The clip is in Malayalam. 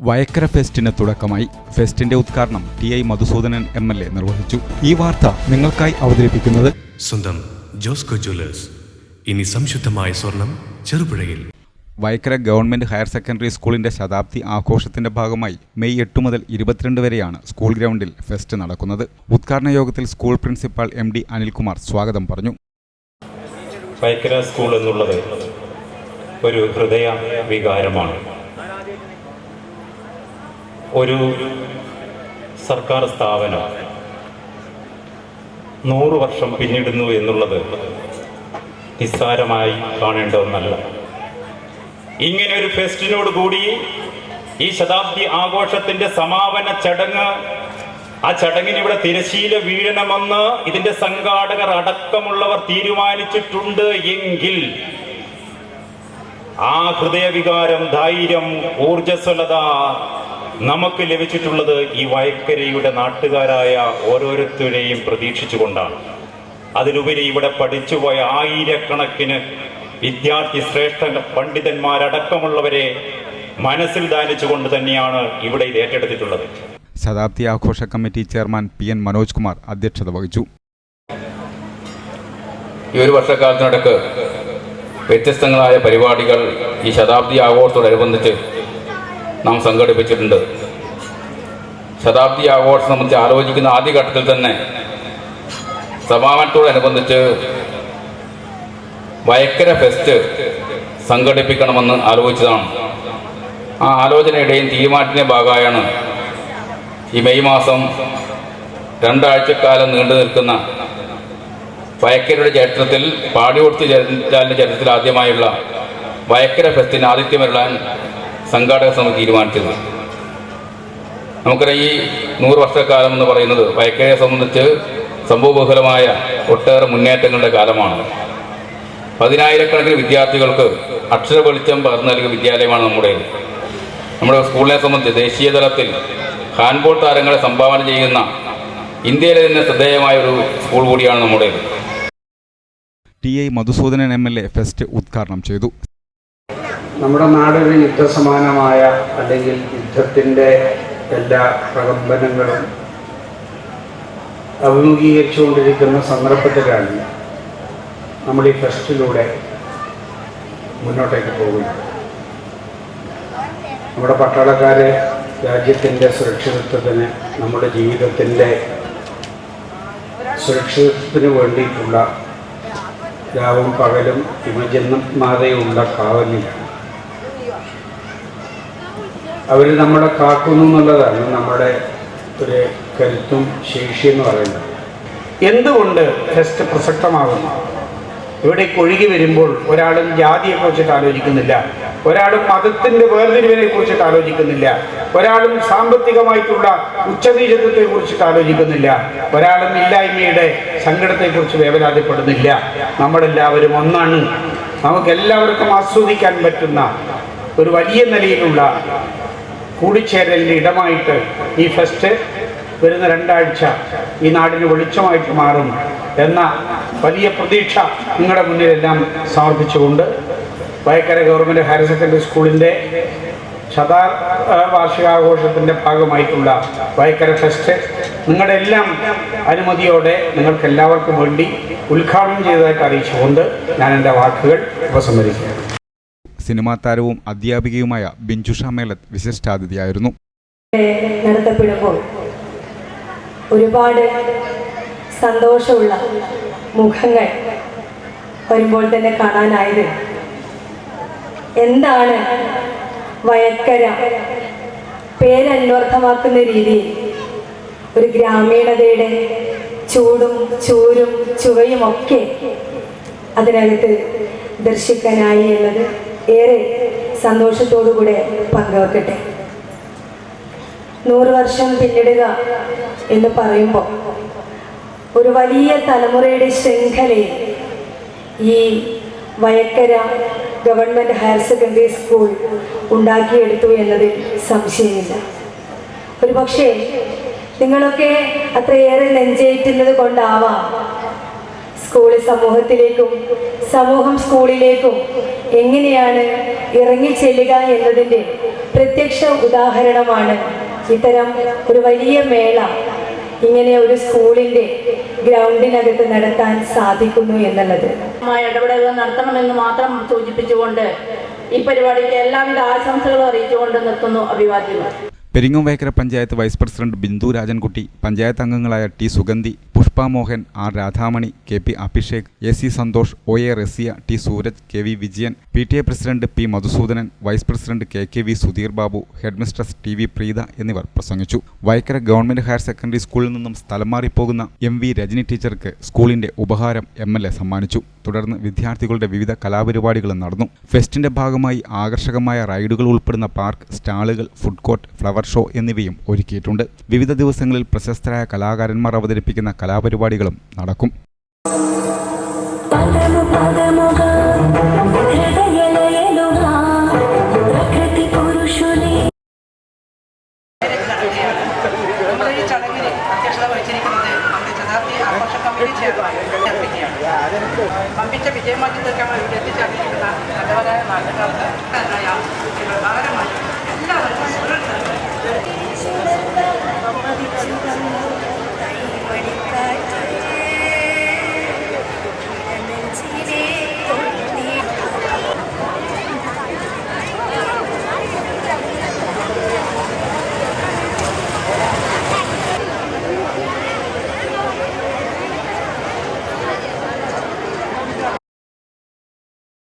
വയക്കര ഫെസ്റ്റിന് തുടക്കമായി. ഫെസ്റ്റിന്റെ ഉദ്ഘാടനം T I Madhusoodanan M L A നിർവഹിച്ചു. ഈ വാർത്ത നിങ്ങൾക്കായി അവതരിപ്പിക്കുന്നത് സ്വന്തം ജോസ്കോ ജ്വല്ലേഴ്സ്. ഇനി സംശുദ്ധമായ സ്വർണം ചെറുപുഴയിൽ. വൈക്കര ഗവൺമെന്റ് ഹയർ സെക്കൻഡറി സ്കൂളിന്റെ ശതാബ്ദി ആഘോഷത്തിന്റെ ഭാഗമായി മെയ് എട്ട് മുതൽ ഇരുപത്തിരണ്ട് വരെയാണ് സ്കൂൾ ഗ്രൗണ്ടിൽ ഫെസ്റ്റ് നടക്കുന്നത്. ഉദ്ഘാടന യോഗത്തിൽ school principal M D Anilkumar സ്വാഗതം പറഞ്ഞു. വൈക്കര സ്കൂൾ എന്നുള്ളത് ഒരു ഹൃദയ വികാരമാണ്. ഒരു സർക്കാർ സ്ഥാപനം നൂറ് വർഷം പിന്നിടുന്നു എന്നുള്ളത് നിസ്സാരമായി കാണേണ്ട ഒന്നല്ല. ഇങ്ങനെ ഒരു ഫെസ്റ്റിനോട് കൂടി ഈ ശതാബ്ദി ആഘോഷത്തിന്റെ സമാപന ചടങ്ങ് ആ ചടങ്ങിന് ഇവിടെ തിരശീല വീഴണമെന്ന് ഇതിന്റെ സംഘാടകർ അടക്കമുള്ളവർ തീരുമാനിച്ചിട്ടുണ്ട് എങ്കിൽ ആ ഹൃദയവികാരം ധൈര്യം ഊർജസ്വലത നമുക്ക് ലഭിച്ചിട്ടുള്ളത് ഈ വയക്കരയുടെ നാട്ടുകാരായ ഓരോരുത്തരെയും പ്രതീക്ഷിച്ചുകൊണ്ടാണ്. അതിലുപരി ഇവിടെ പഠിച്ചുപോയ ആയിരക്കണക്കിന് വിദ്യാർത്ഥി ശ്രേഷ്ഠ പണ്ഡിതന്മാരടക്കമുള്ളവരെ മനസ്സിൽ ധാനിച്ചുകൊണ്ട് തന്നെയാണ് ഇവിടെ ഇത് ഏറ്റെടുത്തിട്ടുള്ളത്. ശതാബ്ദി ആഘോഷ committee chairman P N Manoj Kumar അധ്യക്ഷത വഹിച്ചു. ഈ ഒരു വർഷക്കാലത്തിനടക്ക് വ്യത്യസ്തങ്ങളായ പരിപാടികൾ ഈ ശതാബ്ദി ആഘോഷത്തോടനുബന്ധിച്ച് നാം സംഘടിപ്പിച്ചിട്ടുണ്ട്. ശതാബ്ദി ആഘോഷം സംബന്ധിച്ച് ആലോചിക്കുന്ന ആദ്യഘട്ടത്തിൽ തന്നെ സമാപനത്തോടനുബന്ധിച്ച് വയക്കര ഫെസ്റ്റ് സംഘടിപ്പിക്കണമെന്ന് ആലോചിച്ചതാണ്. ആ ആലോചനയുടെയും തീരുമാനത്തിന്റെ ഭാഗമായാണ് ഈ മെയ് മാസം രണ്ടാഴ്ചക്കാലം നീണ്ടു നിൽക്കുന്ന വയക്കരയുടെ ചരിത്രത്തിൽ പാടിയോടുത്ത് ചരിത്രത്തിൽ ആദ്യമായുള്ള വയക്കര ഫെസ്റ്റിന് ആതിഥ്യമരുളാൻ സംഘാടക സമിതി തീരുമാനിച്ചത്. നമുക്കറിയാം ഈ നൂറ് വർഷക്കാലം എന്ന് പറയുന്നത് വയക്കരയെ സംബന്ധിച്ച് സംഭവബഹുലമായ ഒട്ടേറെ മുന്നേറ്റങ്ങളുടെ കാലമാണ്. പതിനായിരക്കണക്കിന് വിദ്യാർത്ഥികൾക്ക് അക്ഷര വെളിച്ചം പകർന്നു നൽകിയ വിദ്യാലയമാണ് നമ്മുടെ നമ്മുടെ സ്കൂളിനെ സംബന്ധിച്ച് ദേശീയ തലത്തിൽ ഹാൻഡ്ബോൾ താരങ്ങളെ സംഭാവന ചെയ്യുന്ന ഇന്ത്യയിലെ തന്നെ ശ്രദ്ധേയമായ ഒരു സ്കൂൾ കൂടിയാണ് നമ്മുടേത് T I Madhusoodanan M L A fest ഉദ്ഘാടനം ചെയ്തു. നമ്മുടെ നാടൊരു യുദ്ധസമാനമായ അല്ലെങ്കിൽ യുദ്ധത്തിന്റെ എല്ലാ പ്രകമ്പനങ്ങളും അഭിമുഖീകരിച്ചുകൊണ്ടിരിക്കുന്ന സന്ദർഭത്തിലാണ് നമ്മൾ ഈ ഫെസ്റ്റിലൂടെ മുന്നോട്ടേക്ക് പോകുന്നത്. നമ്മുടെ പട്ടാളക്കാരെ രാജ്യത്തിന്റെ സുരക്ഷിതത്വത്തിന് നമ്മുടെ ജീവിതത്തിന്റെ സുരക്ഷിതത്വത്തിന് വേണ്ടിയിട്ടുള്ള രാവും പകലും ഹിമജന്മാതയുള്ള കാവലിലാണ്. അവർ നമ്മളെ കാക്കുന്നു എന്നുള്ളതാണ് നമ്മുടെ ഒരു കരുത്തും ശേഷി എന്ന് പറയുന്നത്. എന്തുകൊണ്ട് ടെസ്റ്റ് പ്രസക്തമാകുന്നു? ഇവിടേക്ക് ഒഴുകി വരുമ്പോൾ ഒരാളും ജാതിയെ കുറിച്ചിട്ട് ആലോചിക്കുന്നില്ല. ഒരാളും മതത്തിന്റെ വേർതിരിവിനെ കുറിച്ചിട്ട് ആലോചിക്കുന്നില്ല. ഒരാളും സാമ്പത്തികമായിട്ടുള്ള ഉച്ചനീചത്വത്തെ കുറിച്ചിട്ട് ആലോചിക്കുന്നില്ല. ഒരാളും ഇല്ലായ്മയുടെ സങ്കടത്തെക്കുറിച്ച് വേവലാതിപ്പെടുന്നില്ല. നമ്മളെല്ലാവരും ഒന്നാണ്. നമുക്കെല്ലാവർക്കും ആസ്വദിക്കാൻ പറ്റുന്ന ഒരു വലിയ നിലയിലുള്ള കൂടിച്ചേരലിന്റെ ഇടമായിട്ട് ഈ ഫെസ്റ്റ് വരുന്ന രണ്ടാഴ്ച ഈ നാടിന് വെളിച്ചമായിട്ട് മാറും എന്ന വലിയ പ്രതീക്ഷ നിങ്ങളുടെ മുന്നിലെല്ലാം സമർപ്പിച്ചുകൊണ്ട് വയക്കര ഗവൺമെന്റ് ഹയർ സെക്കൻഡറി സ്കൂളിന്റെ ശതാ വാർഷികാഘോഷത്തിന്റെ ഭാഗമായിട്ടുള്ള വയക്കര ഫെസ്റ്റ് നിങ്ങളുടെ എല്ലാം അനുമതിയോടെ നിങ്ങൾക്ക് എല്ലാവർക്കും വേണ്ടി ഉദ്ഘാടനം ചെയ്തതായിട്ട് അറിയിച്ചുകൊണ്ട് ഞാൻ എന്റെ വാക്കുകൾ ഉപസംഹരിക്കുകയാണ് സിനിമാ താരവും അധ്യാപികയുമായ ബിഞ്ചുഷ മേലത്ത് വിശിഷ്ടാതിഥിയായിരുന്നു. നടത്തപ്പെടുമ്പോൾ ഒരുപാട് സന്തോഷമുള്ള മുഖങ്ങൾ വരുമ്പോൾ തന്നെ കാണാനായത് എന്താണ് വയക്കര പേരന്വർത്ഥമാക്കുന്ന രീതിയിൽ ഒരു ഗ്രാമീണതയുടെ ചൂടും ചൂരും ചുവയും ഒക്കെ അതിനകത്ത് ദർശിക്കാനായി എന്നത് ഏറെ സന്തോഷത്തോടുകൂടെ പങ്കുവെക്കട്ടെ. നൂറ് വർഷം പിന്നിടുക എന്ന് പറയുമ്പോൾ ഒരു വലിയ തലമുറയുടെ ശൃംഖലയിൽ ഈ Vayakkara government higher secondary school ഉണ്ടാക്കിയെടുത്തു എന്നതിൽ സംശയമില്ല. ഒരു പക്ഷേ നിങ്ങളൊക്കെ അത്രയേറെ നെഞ്ചേറ്റുന്നത് കൊണ്ടാവാം സ്കൂൾ സമൂഹത്തിലേക്കും സമൂഹം സ്കൂളിലേക്കും എങ്ങനെയാണ് ഇറങ്ങിച്ചെല്ലുക എന്നതിന്റെ പ്രത്യക്ഷ ഉദാഹരണമാണ് ഇത്തരം ഒരു വലിയ മേള ഇങ്ങനെ ഒരു സ്കൂളിന്റെ ഗ്രൗണ്ടിനകത്ത് നടത്താൻ സാധിക്കുന്നു എന്നുള്ളത്. മായ ഇടപെടലുകൾ നടത്തണമെന്ന് മാത്രം സൂചിപ്പിച്ചുകൊണ്ട് ഈ പരിപാടിക്ക് എല്ലാവിധ ആശംസകളും അറിയിച്ചുകൊണ്ട് നിർത്തുന്നു അഭിവാദ്യങ്ങൾ. പെരിങ്ങുംവയക്കര പഞ്ചായത്ത് വൈസ് പ്രസിഡന്റ് ബിന്ദു രാജൻകുട്ടി പഞ്ചായത്ത് അംഗങ്ങളായ T Sugandhi Pushpa Mohan R. Radhamani K. P. Abhishek A. C. Santhosh O. A. Rasiya T. Sooraj K. V. Vijayan P. T. A. President P. Madhusoodanan vice president K. K. V. Sudheer Babu headmistress T. V. Preetha എന്നിവർ പ്രസംഗിച്ചു. വൈക്കര ഗവൺമെന്റ് ഹയർ സെക്കൻഡറി സ്കൂളിൽ നിന്നും സ്ഥലം മാറിപ്പോകുന്ന എം. വി. രജനി ടീച്ചർക്ക് സ്കൂളിന്റെ ഉപഹാരം എം. എൽ. എ. സമ്മാനിച്ചു. തുടർന്ന് വിദ്യാർത്ഥികളുടെ വിവിധ കലാപരിപാടികളും നടന്നു. ഫെസ്റ്റിന്റെ ഭാഗമായി ആകർഷകമായ റൈഡുകൾ ഉൾപ്പെടുന്ന പാർക്ക് സ്റ്റാളുകൾ ഫുഡ് കോർട്ട് ഫ്ലവർ ഷോ എന്നിവയും ഒരുക്കിയിട്ടുണ്ട്. വിവിധ ദിവസങ്ങളിൽ പ്രശസ്തരായ കലാകാരന്മാർ അവതരിപ്പിക്കുന്ന കലാപരിപാടികളും നടക്കും. പമ്പിച്ച വിജയമാക്കി തീർക്കാൻ വേണ്ടി എത്തിച്ചറിഞ്ഞിരിക്കുന്ന നല്ലവരായ നാട്ടുകാർക്ക്